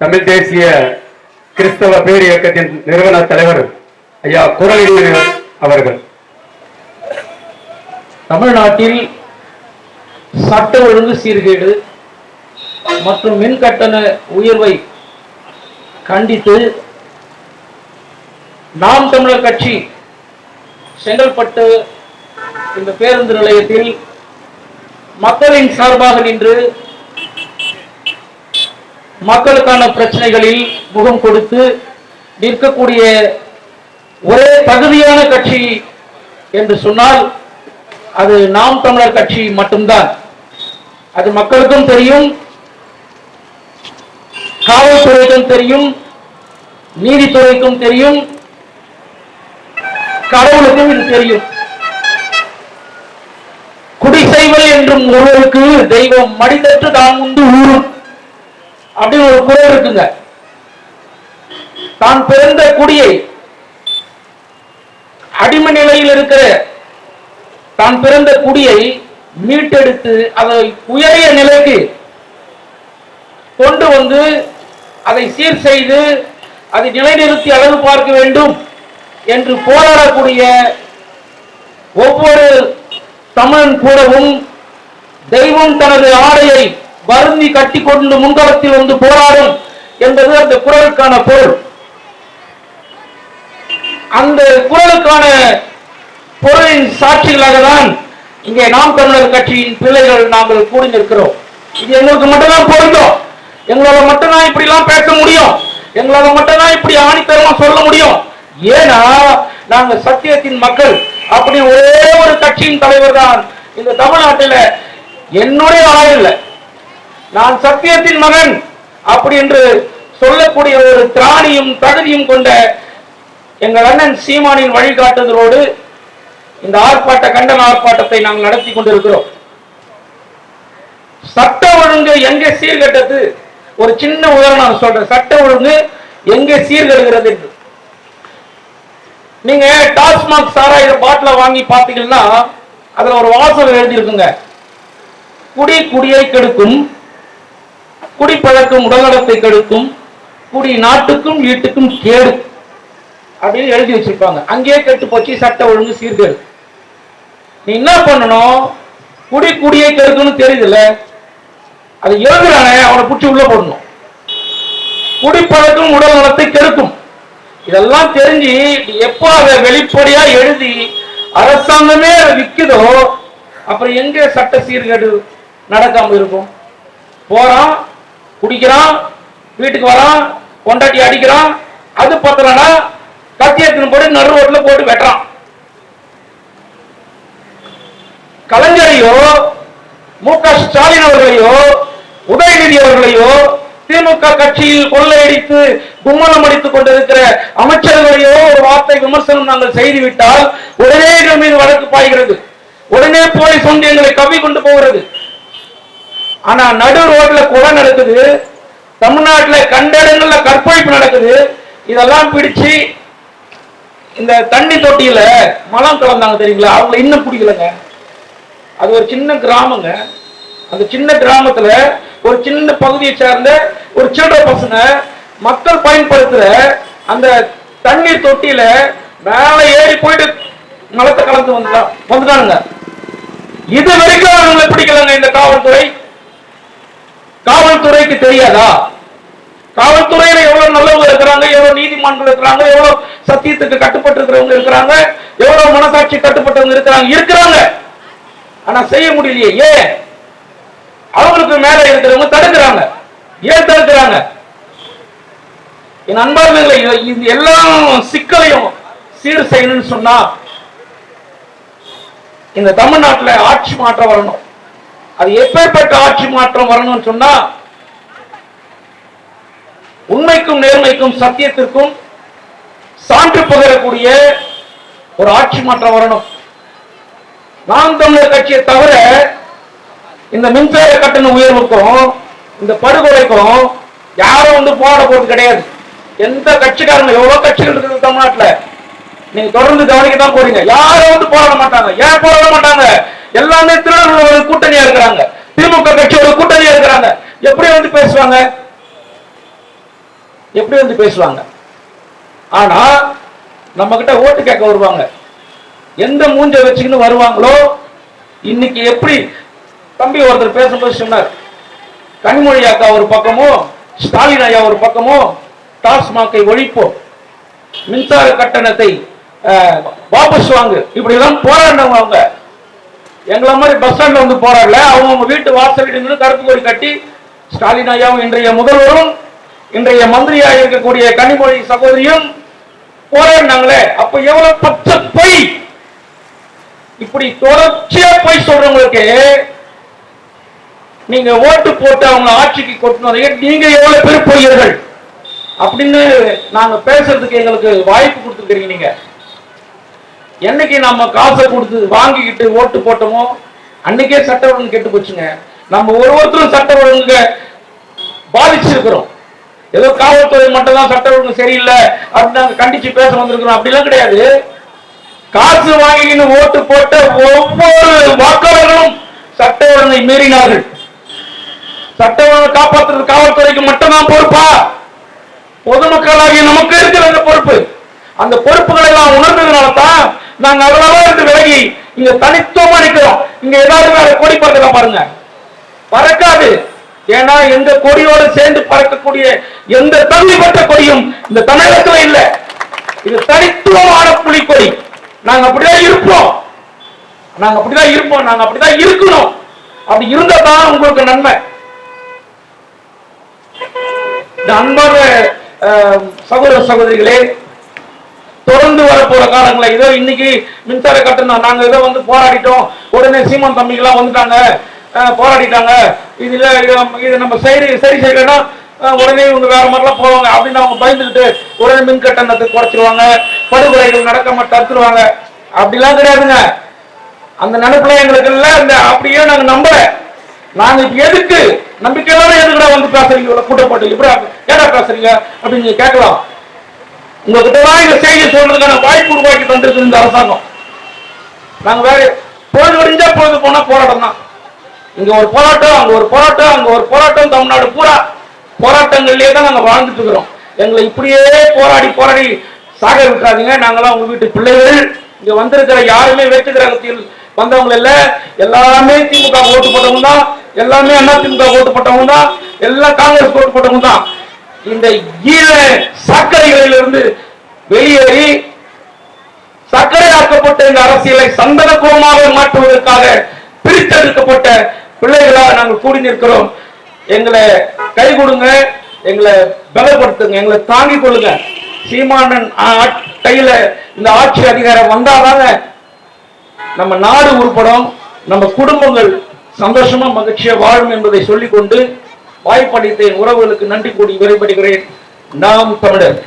தமிழ் தேசிய கிறிஸ்தவ பேர் இயக்கத்தின் நிறுவன தலைவர் ஐயா குரலினர் அவர்கள். தமிழ்நாட்டில் சட்ட ஒழுங்கு சீர்கேடு மற்றும் மின் கட்டண உயர்வை கண்டித்து நாம் தமிழர் கட்சி செங்கல்பட்டு இந்த பேருந்து நிலையத்தில் மக்களின் சார்பாக நின்று மக்களுக்கான பிரச்சனைகளில் முகம் கொடுத்து நிற்கக்கூடிய ஒரே தகுதியான கட்சி என்று சொன்னால் அது நாம் தமிழர் கட்சி மட்டும்தான். அது மக்களுக்கும் தெரியும் காவல்துறைக்கும் தெரியும் நீதித்துறைக்கும் தெரியும் கடவுளுக்கும் இது தெரியும். குடிசைவல் என்றும் ஒருவருக்கு தெய்வம் மடிதற்று தான் உண்டு ஊரும். அப்படின்னு ஒரு குரல் இருக்குங்க. தான் பிறந்த குடியை அடிமை நிலையில் இருக்கிற தான் பிறந்த குடியை மீட்டெடுத்து அதை உயரிய நிலைக்கு கொண்டு வந்து அதை சீர் செய்து அதை நிலைநிறுத்தி அளவு பார்க்க வேண்டும் என்று போராடக்கூடிய ஒவ்வொரு தமிழன் கூடவும் தெய்வம் தனது ஆடையை வருந்தி கட்டி கொண்டு முன்களத்தில் வந்து போராடும் என்பது அந்த குரலுக்கான பொருள். அந்த குரலுக்கான பொருளின் சாட்சிகளாக தான் இங்கே நாம் தமிழர் கட்சியின் பிள்ளைகள் நாங்கள் கூடி நிற்கிறோம் இது எங்களுக்கு மட்டும்தான் பொருந்தோம். எங்களால மட்டும்தான் இப்படி எல்லாம் பேச முடியும். எங்களால மட்டும்தான் இப்படி ஆணித்தரமா சொல்ல முடியும். ஏன்னா நாங்க சத்தியத்தின் மக்கள். அப்படி ஒரே ஒரு கட்சியின் தலைவர் தான் இந்த தமிழ்நாட்டில். என்னுடைய இல்லை. நான் சத்தியத்தின் மகன் அப்படி என்று சொல்லக்கூடிய ஒரு திராணியும் தகுதியும் கொண்ட எங்கள் அண்ணன் சீமானின் வழிகாட்டுதலோடு இந்த ஆர்ப்பாட்ட கண்டன ஆர்ப்பாட்டத்தை நாங்கள் நடத்தி கொண்டிருக்கிறோம். சட்ட ஒழுங்கு எங்கே சீர்கெட்டது? ஒரு சின்ன உதாரணம் நான் சொல்றேன். சட்ட ஒழுங்கு எங்கே சீர்கெடுகிறது என்று. நீங்க டாஸ்மாக் சாராய பாட்டில வாங்கி பார்த்தீங்கன்னா அதுல ஒரு வாசகம் எழுதி இருக்குங்க குடி குடியை கெடுக்கும் குடிப்பழக்கம் உடல்நலத்தை கெடுக்கும் குடி நாட்டுக்கும் வீட்டுக்கும் கேடு அப்படின்னு எழுதி வச்சிருப்பாங்க. அங்கேயே கெட்டு போச்சு சட்ட ஒழுங்கு சீர்கேடு. நீ என்ன பண்ணணும்? குடி குடியை கெடுக்கணும்னு தெரியுதுல்ல? அது எழுதுறானே அவனை பிடிச்சி உள்ள போடணும். குடிப்பழக்கம் உடல் நலத்தை கெடுக்கும். இதெல்லாம் தெரிஞ்சு எப்போ அதை வெளிப்படையா எழுதி அரசாங்கமே அதை விற்குதோ அப்புறம் எங்க சட்ட சீர்கேடு நடக்காம இருக்கும்? போறான் குடிக்கிறான் வீட்டுக்கு வரான் கொண்டாட்டி அடிக்கிறான் அது பத்திரம்னா கத்தி எடுத்துன்னு போட்டு நடு ரோட்ல போட்டு வெட்டுறான். கலைஞரையோ மு க ஸ்டாலின் அவர்களையோ உதயநிதி அவர்களையோ திமுக கட்சியில் கொள்ளையடித்து கும்மலம் அடித்துக் கொண்டிருக்கிற அமைச்சர்களையோ ஒரு வார்த்தை விமர்சனம் நாங்கள் செய்துவிட்டால் உடனே எங்கள் மீது வழக்கு பாய்கிறது. உடனே போலீஸ் வந்து எங்களை கவி கொண்டு போகிறது. ஆனா நடு ரோட்ல கொலை நடக்குது. தமிழ்நாட்டில் கண்டடங்கள்ல கற்பழிப்பு நடக்குது. இதெல்லாம் பிடிச்சு இந்த தண்ணி தொட்டியில மலம் கலந்தாங்க தெரியுங்களா? அவங்கள இன்னும் பிடிக்கலங்க. அது ஒரு சின்ன கிராமங்க. அந்த சின்ன கிராமத்துல ஒரு சின்ன பகுதியை சார்ந்த ஒரு சில்லற பசங்க மக்கள் பயன்படுத்துற அந்த தண்ணீர் தொட்டியில மேல ஏறி போயிட்டு மலத்தை கலந்து வந்தா வந்துட்டானுங்க. இது வரைக்கும் அவங்களை பிடிக்கலங்க இந்த காவல்துறை. காவல்துறைக்கு தெரியாதா? காவல்துறையில எவ்வளவு நல்லவங்க இருக்கிறாங்க எவ்வளவு நீதிமன்றம் இருக்கிறாங்க எவ்வளவு சத்தியத்துக்கு கட்டுப்பட்டு இருக்கிறவங்க இருக்கிறாங்க எவ்வளவு மனசாட்சி கட்டுப்பட்டவங்க இருக்கிறாங்க இருக்கிறாங்க. ஆனா செய்ய முடியலையே ஏன்? அவங்களுக்கு மேல இருக்கிறவங்க தடுக்கிறாங்க. ஏன் தடுக்கிறாங்க? என் அன்பார்களை இது எல்லாம் சிக்கலையும் சீர் செய்யணும்னு சொன்னா இந்த தமிழ்நாட்டுல ஆட்சி மாற்றம் வரணும். அது எப்பேற்பட்ட ஆட்சி மாற்றம் வரணும்னு சொன்னா உண்மைக்கும் நேர்மைக்கும் சத்தியத்திற்கும் சான்று பகரக்கூடிய ஒரு ஆட்சி மாற்றம் வரணும். நாம் தமிழர் கட்சியை தவிர இந்த மின்சார கட்டண உயர்வுக்கும் இந்த படுகொலைக்கும் யாரும் வந்து போராட போறது கிடையாது. எந்த கட்சிக்காரங்க எவ்வளவு கட்சிகள் இருக்குது தமிழ்நாட்டுல? நீங்க தொடர்ந்து கவனிக்க தான் போறீங்க. யாரும் வந்து போராட மாட்டாங்க. ஏன் போராட மாட்டாங்க? எல்லாமே ஒரு கூட்டணியா இருக்கிறாங்க. திமுக கட்சியோட கூட்டணியா இருக்கிறாங்க. எப்படி வந்து பேசுவாங்க? எப்படி வந்து பேசுவாங்க? ஆனா நம்ம கிட்ட ஓட்டு கேட்க வருவாங்க. எந்த மூஞ்ச வச்சுக்கின்னு வருவாங்களோ இன்னைக்கு எப்படி தம்பி ஒருத்தர் பேசும்போது சொன்னார் கனிமொழி அக்கா ஒரு பக்கமும் ஸ்டாலின் ஐயா ஒரு பக்கமும் டாஸ்மாகை ஒழிப்போம். மின்சார கட்டணத்தை வாபஸ் வாங்கு. இப்படி எல்லாம் போராடினவங்க அவங்க. எங்களை மாதிரி பஸ் ஸ்டாண்ட்ல வந்து போராடல அவங்க அவங்க வீட்டு வாசல் நின்று கருப்பு கொடி கட்டி ஸ்டாலின் ஐயாவும் இன்றைய முதல்வரும் இன்றைய மந்திரியா இருக்கக்கூடிய கனிமொழி சகோதரியும் போராடினாங்களே. அப்ப எவ்வளவு பச்சை பொய் இப்படி தொடர்ச்சியா பொய் சொல்றவங்களுக்கு நீங்க ஓட்டு போட்டு அவங்க ஆட்சிக்கு கொட்டினதை நீங்க எவ்வளவு பேர் பொய்யர்கள் அப்படின்னு நாங்க பேசுறதுக்கு எங்களுக்கு வாய்ப்பு கொடுத்துருக்கீங்க நீங்க. என்னைக்கு நம்ம காசை கொடுத்து வாங்கிக்கிட்டு ஓட்டு போட்டோமோ அன்னைக்கே சட்ட ஒழுங்கு கெட்டு போச்சுங்க. நம்ம ஒரு ஒருத்தரும் சட்ட ஒழுங்க பாதிச்சிருக்கிறோம். ஏதோ காவல்துறை மட்டும் தான் சட்ட ஒழுங்கு சரியில்லை அப்படின்னு நாங்க கண்டிச்சு பேச வந்திருக்கிறோம். அப்படிலாம் கிடையாது. காசு வாங்கின்னு ஓட்டு போட்ட ஒவ்வொரு வாக்காளர்களும் சட்ட ஒழுங்கை மீறினார்கள். சட்ட ஒழுங்கை காப்பாற்றுறது காவல்துறைக்கு மட்டும்தான் பொறுப்பா? பொதுமக்களாகிய நமக்கு இருக்கிற அந்த பொறுப்பு. அந்த பொறுப்புகளை எல்லாம் உணர்ந்ததுனால தான் நாங்க அவ்வளவா இருந்து விலகி இங்க தனித்துவமா நிக்கிறோம். இங்க ஏதாவது வேற கொடி பறக்குதா பாருங்க. பறக்காது. ஏன்னா எந்த கொடியோடு சேர்ந்து பறக்கக்கூடிய எந்த தகுதிப்பட்ட கொடியும் இந்த தமிழகத்துல இல்ல. இது தனித்துவமான புலிக்கொடி. நாங்க அப்படிதான் இருப்போம். நாங்க அப்படிதான் இருப்போம். நாங்க அப்படிதான் இருக்கணும். அப்படி இருந்தா தான் உங்களுக்கு நன்மை. இந்த அன்பான அஹ், சகோதர சகோதரிகளே தொடர்ந்து வரப்போற காலங்களில் இதோ இன்னைக்கு மின்சார கட்டணம் நாங்க இதை வந்து போராடிட்டோம். உடனே சீமான் தம்பிகள்லாம் வந்துட்டாங்க. போராடிட்டாங்க. இதுல இது- நம்ம சரி சரி செய்யலைன்னா உடனே இவங்க வேற மாதிரிலாம் போவாங்க. அப்படின்னு அவங்க பயந்துக்கிட்டு உடனே மின் கட்டணத்தை குறைச்சிருவாங்க. படுகொலைகள் நடக்காம தடுத்துருவாங்க. அப்படிலாம் கிடையாதுங்க. அந்த நினைப்புல எங்களுக்கு இல்ல இந்த அப்படியே நாங்க நம்பல. நாங்க இப்ப எதுக்கு? நம்பிக்கையோட எதுக்குடா வந்து பேசுறீங்க? இவ்வளவு கூட்டப்பட்டு. இப்படி ஏடா பேசுறீங்க? அப்படின்னு நீங்க கேட்கலாம். உங்ககிட்ட தான் இந்த செய்தி சொல்றதுக்கான வாய்ப்பு உருவாக்கி தந்திருக்கு இந்த அரசாங்கம். நாங்க வேற பொழுது முடிஞ்சா பொழுது போனா போராட்டம் தான். இங்க ஒரு போராட்டம் அங்க ஒரு போராட்டம் அங்க ஒரு போராட்டம் தமிழ்நாடு பூரா போராட்டங்கள்லயே தான் நாங்க வாழ்ந்துட்டு இருக்கிறோம். எங்களை இப்படியே போராடி போராடி சாக விட்டுறாதீங்க. நாங்களாம் உங்க வீட்டு பிள்ளைகள். இங்க வந்திருக்கிற யாருமே வெற்றி கிரகத்தில் வந்தவங்க இல்ல. எல்லாமே திமுக ஓட்டு போட்டவங்க தான். எல்லாமே அண்ணா திமுக ஓட்டு போட்டவங்க தான். எல்லாம் காங்கிரஸ் ஓட்டு போட்டவங்க தான். இந்த ஈர சர்க்கரைகளிலிருந்து வெளியேறி சர்க்கரையாக்கப்பட்ட இந்த அரசியலை சந்தனக்குவமாக மாற்றுவதற்காக பிரித்தெடுக்கப்பட்ட பிள்ளைகளாக நாங்கள் கூடி நிற்கிறோம் எங்களை கை கொடுங்க எங்களை பலப்படுத்துங்க எங்களை தாங்கி கொள்ளுங்க. சீமானன் கையில இந்த ஆட்சி அதிகாரம் வந்தாதாங்க நம்ம நாடு உருப்படும் நம்ம குடும்பங்கள் சந்தோஷமா மகிழ்ச்சியா வாழும் என்பதை சொல்லிக்கொண்டு வாய்ப்பளித்த என் உறவுகளுக்கு நன்றி கூடி விரைப்படுகிறேன் நாம் தமிழர்.